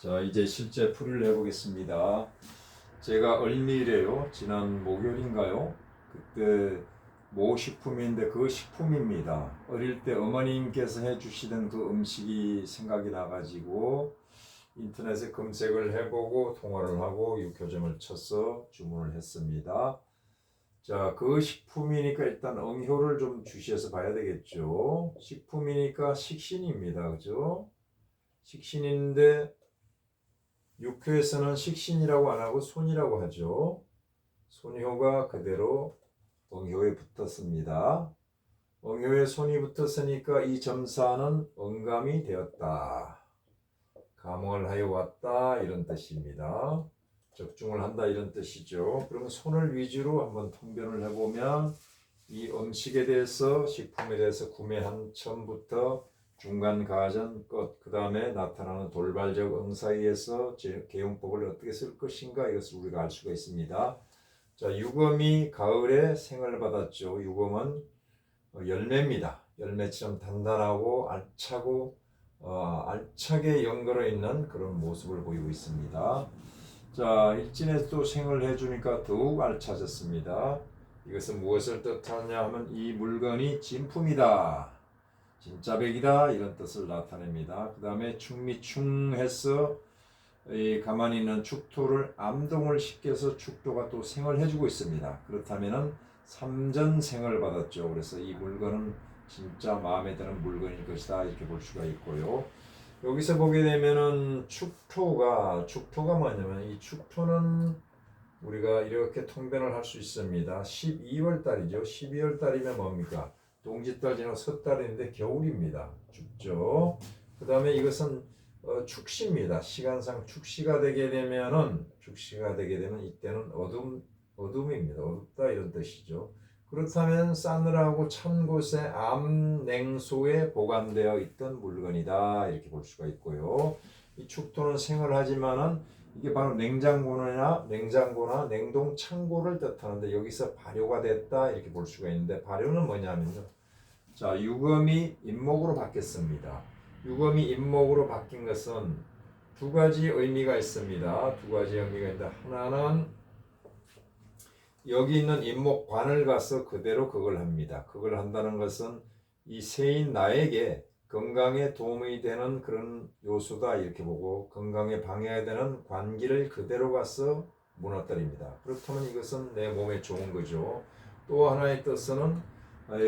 자, 이제 실제 풀이를 해보겠습니다. 제가 얼미래요. 지난 목요일인가요? 그때 모 식품인데 그 식품입니다. 어릴 때 어머님께서 해주시던 그 음식이 생각이 나가지고 인터넷에 검색을 해보고 통화를 하고 육효점을 쳐서 주문을 했습니다. 자, 그 식품이니까 일단 응효를 좀 주시해서 봐야 되겠죠. 식품이니까 식신입니다. 그죠? 식신인데 육효에서는 식신이라고 안 하고 손이라고 하죠. 손효가 그대로 응효에 붙었습니다. 응효에 손이 붙었으니까 이 점사는 응감이 되었다. 감흥을 하여 왔다 이런 뜻입니다. 적중을 한다 이런 뜻이죠. 그러면 손을 위주로 한번 통변을 해보면 이 음식에 대해서 식품에 대해서 구매한 처음부터 중간 가전 끝, 그 다음에 나타나는 돌발적 응사에서 개용법을 어떻게 쓸 것인가 이것을 우리가 알 수가 있습니다. 자, 유검이 가을에 생을 받았죠. 유검은 어, 열매입니다. 열매처럼 단단하고 알차고 어, 알차게 연결어 있는 그런 모습을 보이고 있습니다. 자, 일진에 또 생을 해주니까 더욱 알차졌습니다. 이것은 무엇을 뜻하냐 하면 이 물건이 진품이다. 진짜 백이다 이런 뜻을 나타냅니다. 그 다음에 충미충해서 이 가만히 있는 축토를 암동을 시켜서 축토가 또 생을 해주고 있습니다. 그렇다면은 삼전생을 받았죠. 그래서 이 물건은 진짜 마음에 드는 물건일 것이다 이렇게 볼 수가 있고요. 여기서 보게 되면은 축토가 축토가 뭐냐면 이 축토는 우리가 이렇게 통변을 할 수 있습니다. 12월 달이죠. 12월 달이면 뭡니까? 동짓달 지나고 섣달인데 겨울입니다. 춥죠. 그 다음에 이것은 어, 축시입니다. 시간상 축시가 되게 되면은 축시가 되게 되면 이때는 어둠 어둠입니다. 어둡다 이런 뜻이죠. 그렇다면 싸늘하고 찬 곳에 암 냉소에 보관되어 있던 물건이다 이렇게 볼 수가 있고요. 이 축토는 생활하지만은 이게 바로 냉장고나 냉장고나 냉동 창고를 뜻하는데 여기서 발효가 됐다 이렇게 볼 수가 있는데 발효는 뭐냐면요. 자 유검이 인목으로 바뀌었습니다. 유검이 인목으로 바뀐 것은 두 가지 의미가 있습니다. 두 가지 의미가 있는데 하나는 여기 있는 인목관을 가서 그대로 그걸 합니다. 그걸 한다는 것은 이 세인 나에게 건강에 도움이 되는 그런 요소다 이렇게 보고 건강에 방해가 되는 관기를 그대로 가서 무너뜨립니다. 그렇다면 이것은 내 몸에 좋은 거죠. 또 하나의 뜻은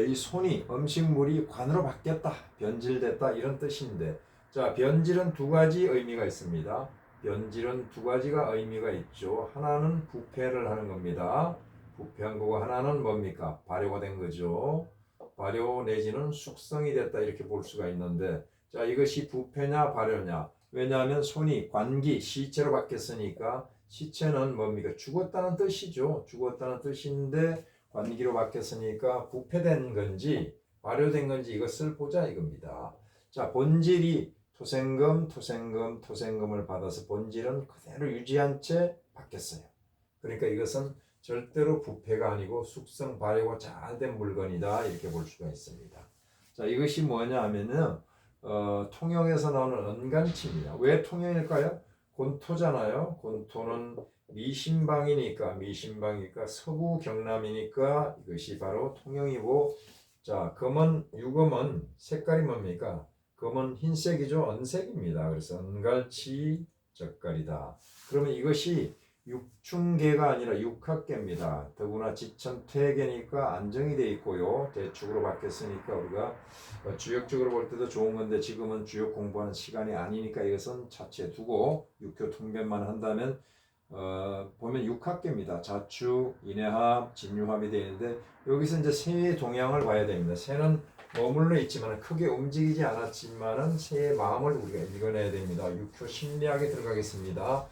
이 손이 음식물이 관으로 바뀌었다, 변질됐다 이런 뜻인데 자 변질은 두 가지 의미가 있습니다. 변질은 두 가지가 의미가 있죠. 하나는 부패를 하는 겁니다. 부패한 거고 하나는 뭡니까? 발효가 된 거죠. 발효 내지는 숙성이 됐다 이렇게 볼 수가 있는데 자 이것이 부패냐 발효냐? 왜냐하면 손이 관기 시체로 바뀌었으니까 시체는 뭡니까? 죽었다는 뜻이죠. 죽었다는 뜻인데 관기로 바뀌었으니까 부패된 건지 발효된 건지 이것을 보자 이겁니다. 자 본질이 토생금 토생금 토생금을 받아서 본질은 그대로 유지한 채 바뀌었어요. 그러니까 이것은 절대로 부패가 아니고 숙성 발효가 잘 된 물건이다 이렇게 볼 수가 있습니다. 자 이것이 뭐냐 하면은 어, 통영에서 나오는 은간치입니다. 왜 통영일까요? 곤토잖아요. 곤토는 미신방이니까 미신방이니까 서부 경남이니까 이것이 바로 통영이고 자 금은 유금은 색깔이 뭡니까? 금은 흰색이죠. 은색입니다. 그래서 은갈치 젓갈이다. 그러면 이것이 육충계가 아니라 육학계입니다. 더구나 지천 퇴계니까 안정이 돼 있고요. 대축으로 바뀌었으니까 우리가 어, 주역적으로 볼 때도 좋은 건데 지금은 주역 공부하는 시간이 아니니까 이것은 차치에 두고 육교 통변만 한다면 어, 보면 육학계입니다. 자축, 인해합, 진유합이 되어 있는데 여기서 이제 새의 동향을 봐야 됩니다. 새는 머물러 있지만 크게 움직이지 않았지만은 새의 마음을 우리가 읽어내야 됩니다. 육효 심리학에 들어가겠습니다.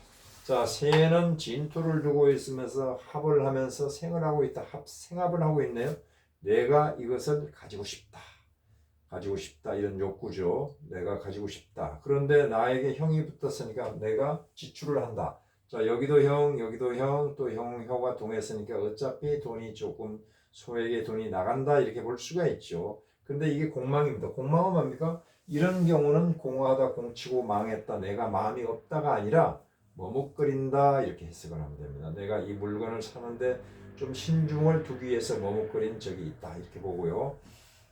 자, 새는 진토를 두고 있으면서 합을 하면서 생을 있다. 합, 생합을 하고 있네요. 내가 이것을 가지고 싶다. 가지고 싶다. 이런 욕구죠. 내가 가지고 싶다. 그런데 나에게 형이 붙었으니까 내가 지출을 한다. 자, 여기도 형, 여기도 형, 또 형, 혀가 동했으니까 어차피 돈이 조금 소에게 돈이 나간다. 이렇게 볼 수가 있죠. 근데 이게 공망입니다. 공망은 뭡니까? 이런 경우는 공하다 공치고 망했다 내가 마음이 없다가 아니라 머뭇거린다 이렇게 해석을 하면 됩니다. 내가 이 물건을 사는데 좀 신중을 두기 위해서 머뭇거린 적이 있다 이렇게 보고요.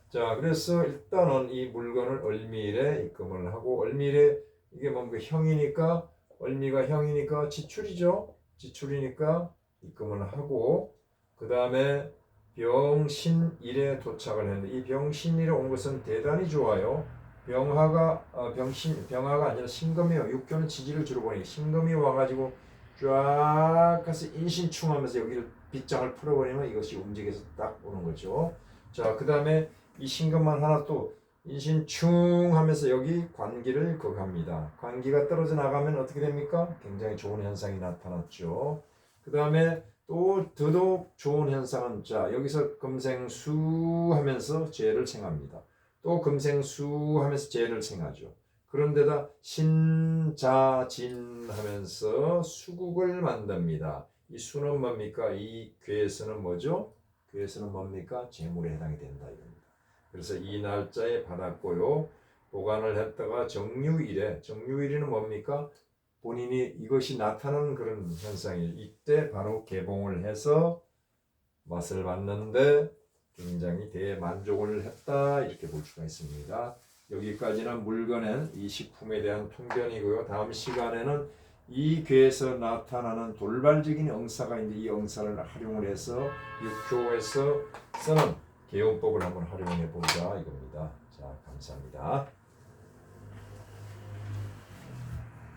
자 그래서 일단은 이 물건을 얼미일에 입금을 하고 얼미일에 이게 뭔가 형이니까 얼미가 형이니까 지출이죠. 지출이니까 입금을 하고 그 다음에 병신일에 도착을 했는데 이 병신일에 온 것은 대단히 좋아요. 병화가 어, 병신 병화가 아니라 신금이요. 육교는 지지를 주로 보니 신금이 와가지고 쫙 가서 인신충하면서 여기를 빗장을 풀어버리면 이것이 움직여서 딱 오는 거죠. 자, 그 다음에 이 신금만 하나 또 인신충 하면서 여기 관기를 거갑니다. 관기가 떨어져 나가면 어떻게 됩니까? 굉장히 좋은 현상이 나타났죠. 그 다음에 또 더더욱 좋은 현상은 자 여기서 금생수 하면서 죄를 생합니다. 또 금생수 하면서 죄를 생하죠. 그런데다 신자진 하면서 수국을 만듭니다. 이 수는 뭡니까? 이 괴에서는 뭐죠? 괴에서는 뭡니까? 재물에 해당이 된다 이겁니다. 그래서 이 날짜에 받았고요. 보관을 했다가 정유일에 정유일에는 뭡니까? 본인이 이것이 나타나는 그런 현상이 이때 바로 개봉을 해서 맛을 봤는데 굉장히 대만족을 했다 이렇게 볼 수가 있습니다. 여기까지는 물건의 이 식품에 대한 통변이고요. 다음 시간에는 이 괴에서 나타나는 돌발적인 응사가 있는데 이 응사를 활용을 해서 육교에서 쓰는 개운법을 한번 활용해 보자 이겁니다. 자 감사합니다.